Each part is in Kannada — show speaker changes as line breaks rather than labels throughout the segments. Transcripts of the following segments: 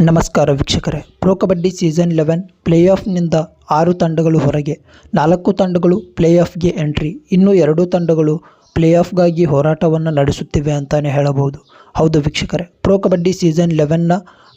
ನಮಸ್ಕಾರ ವೀಕ್ಷಕರೇ. Pro kabaddi season eleven play ಆಫ್ನಿಂದ ಆರು ತಂಡಗಳು ಹೊರಗೆ, ನಾಲ್ಕು ತಂಡಗಳು ಪ್ಲೇ ಆಫ್ಗೆ ಎಂಟ್ರಿ, ಇನ್ನು ಎರಡು ತಂಡಗಳು ಪ್ಲೇ ಆಫ್ಗಾಗಿ ಹೋರಾಟವನ್ನು ನಡೆಸುತ್ತಿವೆ ಅಂತಲೇ ಹೇಳಬಹುದು. ಹೌದು ವೀಕ್ಷಕರೇ, ಪ್ರೊ ಕಬಡ್ಡಿ ಸೀಸನ್ ಲೆವೆನ್ನ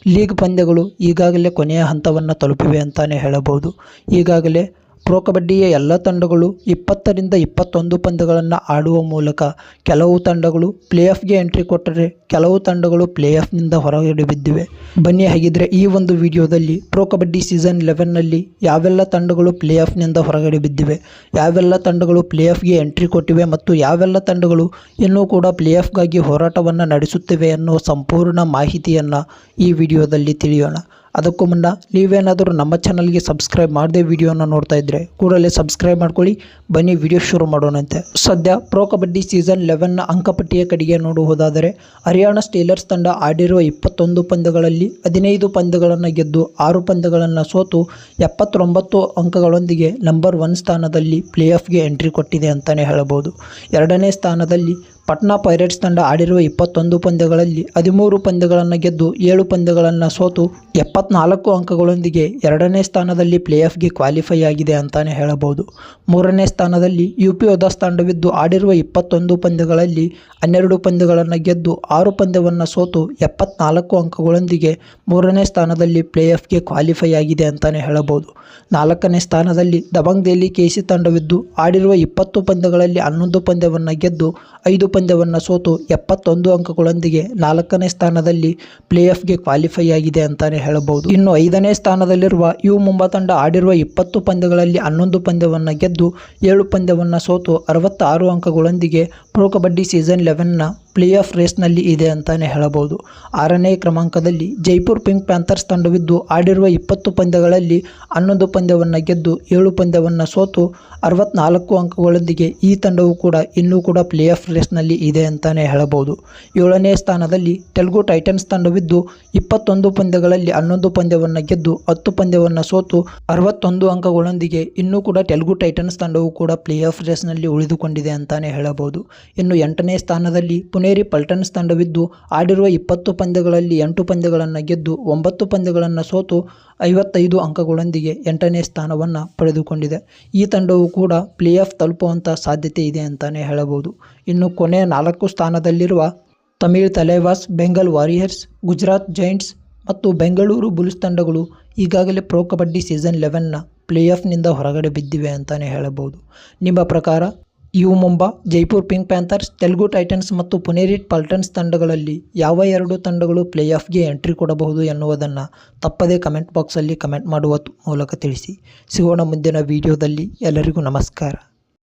ಲೀಗ್ ಪಂದ್ಯಗಳು ಈಗಾಗಲೇ ಕೊನೆಯ ಹಂತವನ್ನು ತಲುಪಿವೆ ಅಂತಲೇ ಹೇಳಬಹುದು. ಈಗಾಗಲೇ ಪ್ರೊ ಕಬಡ್ಡಿಯ ಎಲ್ಲ ತಂಡಗಳು ಇಪ್ಪತ್ತರಿಂದ ಇಪ್ಪತ್ತೊಂದು ಪಂದ್ಯಗಳನ್ನು ಆಡುವ ಮೂಲಕ ಕೆಲವು ತಂಡಗಳು ಪ್ಲೇ ಆಫ್ಗೆ ಎಂಟ್ರಿ ಕೊಟ್ಟರೆ ಕೆಲವು ತಂಡಗಳು ಪ್ಲೇ ಆಫ್ನಿಂದ ಹೊರಗಡೆ ಬಿದ್ದಿವೆ. ಬನ್ನಿ ಹಾಗಿದ್ರೆ ಈ ಒಂದು ವಿಡಿಯೋದಲ್ಲಿ ಪ್ರೊ ಕಬಡ್ಡಿ ಸೀಸನ್ ಲೆವೆನ್ನಲ್ಲಿ ಯಾವೆಲ್ಲ ತಂಡಗಳು ಪ್ಲೇ ಆಫ್ನಿಂದ ಹೊರಗಡೆ ಬಿದ್ದಿವೆ, ಯಾವೆಲ್ಲ ತಂಡಗಳು ಪ್ಲೇ ಆಫ್ಗೆ ಎಂಟ್ರಿ ಕೊಟ್ಟಿವೆ ಮತ್ತು ಯಾವೆಲ್ಲ ತಂಡಗಳು ಇನ್ನೂ ಕೂಡ ಪ್ಲೇ ಆಫ್ಗಾಗಿ ಹೋರಾಟವನ್ನು ನಡೆಸುತ್ತಿವೆ ಅನ್ನೋ ಸಂಪೂರ್ಣ ಮಾಹಿತಿಯನ್ನು ಈ ವಿಡಿಯೋದಲ್ಲಿ ತಿಳಿಯೋಣ. ಅದಕ್ಕೂ ಮುನ್ನ ನೀವೇನಾದರೂ ನಮ್ಮ ಚಾನಲ್ಗೆ ಸಬ್ಸ್ಕ್ರೈಬ್ ಮಾಡದೆ ವಿಡಿಯೋನ ನೋಡ್ತಾ ಇದ್ದರೆ ಕೂಡಲೇ ಸಬ್ಸ್ಕ್ರೈಬ್ ಮಾಡ್ಕೊಳ್ಳಿ. ಬನ್ನಿ ವಿಡಿಯೋ ಶುರು ಮಾಡೋಣಂತೆ. ಸದ್ಯ ಪ್ರೊ ಕಬಡ್ಡಿ ಸೀಸನ್ ಲೆವೆನ್ನ ಅಂಕಪಟ್ಟಿಯ ಕಡೆಗೆ ನೋಡುವುದಾದರೆ ಹರಿಯಾಣ ಸ್ಟೀಲರ್ಸ್ ತಂಡ ಆಡಿರುವ ಇಪ್ಪತ್ತೊಂದು ಪಂದ್ಯಗಳಲ್ಲಿ ಹದಿನೈದು ಪಂದ್ಯಗಳನ್ನು ಗೆದ್ದು ಆರು ಪಂದ್ಯಗಳನ್ನು ಸೋತು ಎಪ್ಪತ್ತೊಂಬತ್ತು ಅಂಕಗಳೊಂದಿಗೆ ನಂಬರ್ ಒನ್ ಸ್ಥಾನದಲ್ಲಿ ಪ್ಲೇ ಆಫ್ಗೆ ಎಂಟ್ರಿ ಕೊಟ್ಟಿದೆ ಅಂತಲೇ ಹೇಳಬಹುದು. ಎರಡನೇ ಸ್ಥಾನದಲ್ಲಿ ಪಟ್ನಾ ಪೈರೇಟ್ಸ್ ತಂಡ ಆಡಿರುವ ಇಪ್ಪತ್ತೊಂದು ಪಂದ್ಯಗಳಲ್ಲಿ ಹದಿಮೂರು ಪಂದ್ಯಗಳನ್ನು ಗೆದ್ದು ಏಳು ಪಂದ್ಯಗಳನ್ನು ಸೋತು ಎಪ್ಪತ್ನಾಲ್ಕು ಅಂಕಗಳೊಂದಿಗೆ ಎರಡನೇ ಸ್ಥಾನದಲ್ಲಿ ಪ್ಲೇ ಆಫ್ಗೆ ಕ್ವಾಲಿಫೈ ಆಗಿದೆ ಅಂತಾನೆ ಹೇಳಬಹುದು. ಮೂರನೇ ಸ್ಥಾನದಲ್ಲಿ ಯು ಪಿ ಓದಾಸ್ ತಂಡವಿದ್ದು ಆಡಿರುವ ಇಪ್ಪತ್ತೊಂದು ಪಂದ್ಯಗಳಲ್ಲಿ ಹನ್ನೆರಡು ಪಂದ್ಯಗಳನ್ನು ಗೆದ್ದು ಆರು ಪಂದ್ಯವನ್ನು ಸೋತು ಎಪ್ಪತ್ನಾಲ್ಕು ಅಂಕಗಳೊಂದಿಗೆ ಮೂರನೇ ಸ್ಥಾನದಲ್ಲಿ ಪ್ಲೇ ಆಫ್ಗೆ ಕ್ವಾಲಿಫೈ ಆಗಿದೆ ಅಂತಾನೆ ಹೇಳಬಹುದು. ನಾಲ್ಕನೇ ಸ್ಥಾನದಲ್ಲಿ ದಬಂಗ್ ದೆಹಲಿ ಕೆಸಿ ತಂಡವಿದ್ದು ಆಡಿರುವ ಇಪ್ಪತ್ತು ಪಂದ್ಯಗಳಲ್ಲಿ ಹನ್ನೊಂದು ಪಂದ್ಯವನ್ನು ಗೆದ್ದು ಐದು ಪಂದ್ಯವನ್ನು ಸೋತು ಎಪ್ಪತ್ತೊಂದು ಅಂಕಗಳೊಂದಿಗೆ ನಾಲ್ಕನೇ ಸ್ಥಾನದಲ್ಲಿ ಪ್ಲೇ ಆಫ್ಗೆ ಕ್ವಾಲಿಫೈ ಆಗಿದೆ ಅಂತಾನೆ ಹೇಳಬಹುದು. ಇನ್ನು ಐದನೇ ಸ್ಥಾನದಲ್ಲಿರುವ ಯು ಮುಂಬಾ ತಂಡ ಆಡಿರುವ ಇಪ್ಪತ್ತು ಪಂದ್ಯಗಳಲ್ಲಿ ಹನ್ನೊಂದು ಪಂದ್ಯವನ್ನು ಗೆದ್ದು ಏಳು ಪಂದ್ಯವನ್ನು ಸೋತು ಅರವತ್ತಾರು ಅಂಕಗಳೊಂದಿಗೆ ಪ್ರೊ ಕಬಡ್ಡಿ ಸೀಸನ್ ಲೆವೆನ್ನ ಪ್ಲೇ ಆಫ್ ರೇಸ್ನಲ್ಲಿ ಇದೆ ಅಂತಾನೆ ಹೇಳಬಹುದು. ಆರನೇ ಕ್ರಮಾಂಕದಲ್ಲಿ ಜೈಪುರ್ ಪಿಂಕ್ ಪ್ಯಾಂಥರ್ಸ್ ತಂಡವಿದ್ದು ಆಡಿರುವ ಇಪ್ಪತ್ತು ಪಂದ್ಯಗಳಲ್ಲಿ ಹನ್ನೊಂದು ಪಂದ್ಯವನ್ನು ಗೆದ್ದು ಏಳು ಪಂದ್ಯವನ್ನು ಸೋತು ಅರವತ್ನಾಲ್ಕು ಅಂಕಗಳೊಂದಿಗೆ ಈ ತಂಡವು ಕೂಡ ಇನ್ನೂ ಕೂಡ ಪ್ಲೇ ಆಫ್ ರೇಸ್ನಲ್ಲಿ ಇದೆ ಅಂತಾನೆ ಹೇಳಬಹುದು. ಏಳನೇ ಸ್ಥಾನದಲ್ಲಿ ತೆಲುಗು ಟೈಟನ್ಸ್ ತಂಡವಿದ್ದು ಇಪ್ಪತ್ತೊಂದು ಪಂದ್ಯಗಳಲ್ಲಿ ಹನ್ನೊಂದು ಪಂದ್ಯವನ್ನು ಗೆದ್ದು ಹತ್ತು ಪಂದ್ಯವನ್ನು ಸೋತು ಅರವತ್ತೊಂದು ಅಂಕಗಳೊಂದಿಗೆ ಇನ್ನೂ ಕೂಡ ತೆಲುಗು ಟೈಟನ್ಸ್ ತಂಡವು ಕೂಡ ಪ್ಲೇ ಆಫ್ ರೇಸ್ನಲ್ಲಿ ಉಳಿದುಕೊಂಡಿದೆ ಅಂತಾನೆ ಹೇಳಬಹುದು. ಇನ್ನು ಎಂಟನೇ ಸ್ಥಾನದಲ್ಲಿ ಪುನೇರಿ ಪಲ್ಟನ್ಸ್ ತಂಡವಿದ್ದು, ಆಡಿರುವ ಇಪ್ಪತ್ತು ಪಂದ್ಯಗಳಲ್ಲಿ ಎಂಟು ಪಂದ್ಯಗಳನ್ನು ಗೆದ್ದು, ಒಂಬತ್ತು ಪಂದ್ಯಗಳನ್ನು ಸೋತು ಐವತ್ತೈದು ಅಂಕಗಳೊಂದಿಗೆ ಎಂಟನೇ ಸ್ಥಾನವನ್ನು ಪಡೆದುಕೊಂಡಿದೆ. ಈ ತಂಡವು ಕೂಡ ಪ್ಲೇ ಆಫ್ ತಲುಪುವಂಥ ಸಾಧ್ಯತೆ ಇದೆ ಅಂತಲೇ ಹೇಳಬಹುದು. ಇನ್ನು ಕೊನೆಯ ನಾಲ್ಕು ಸ್ಥಾನದಲ್ಲಿರುವ ತಮಿಳ್ ತಲೆವಾಸ್, ಬೆಂಗಲ್ ವಾರಿಯರ್ಸ್, ಗುಜರಾತ್ ಜೈಂಟ್ಸ್ ಮತ್ತು ಬೆಂಗಳೂರು ಬುಲ್ಸ್ ತಂಡಗಳು ಈಗಾಗಲೇ ಪ್ರೊ ಕಬಡ್ಡಿ ಸೀಸನ್ ಲೆವೆನ್ನ ಪ್ಲೇ ಆಫ್ನಿಂದ ಹೊರಗಡೆ ಬಿದ್ದಿವೆ ಅಂತಲೇ ಹೇಳಬಹುದು. ನಿಮ್ಮ ಪ್ರಕಾರ U Mumba, Jaipur pink panthers, Telugu titans ಮತ್ತು ಪುನೇರಿ ಪಲ್ಟನ್ಸ್ ತಂಡಗಳಲ್ಲಿ ಯಾವ ಎರಡು ತಂಡಗಳು ಪ್ಲೇ ಆಫ್ಗೆ ಎಂಟ್ರಿ ಕೊಡಬಹುದು ಎನ್ನುವುದನ್ನು ತಪ್ಪದೇ ಕಮೆಂಟ್ ಬಾಕ್ಸಲ್ಲಿ ಕಮೆಂಟ್ ಮಾಡುವ ಮೂಲಕ ತಿಳಿಸಿ. ಸಿಗೋಣ ಮುಂದಿನ ವಿಡಿಯೋದಲ್ಲಿ. ಎಲ್ಲರಿಗೂ ನಮಸ್ಕಾರ.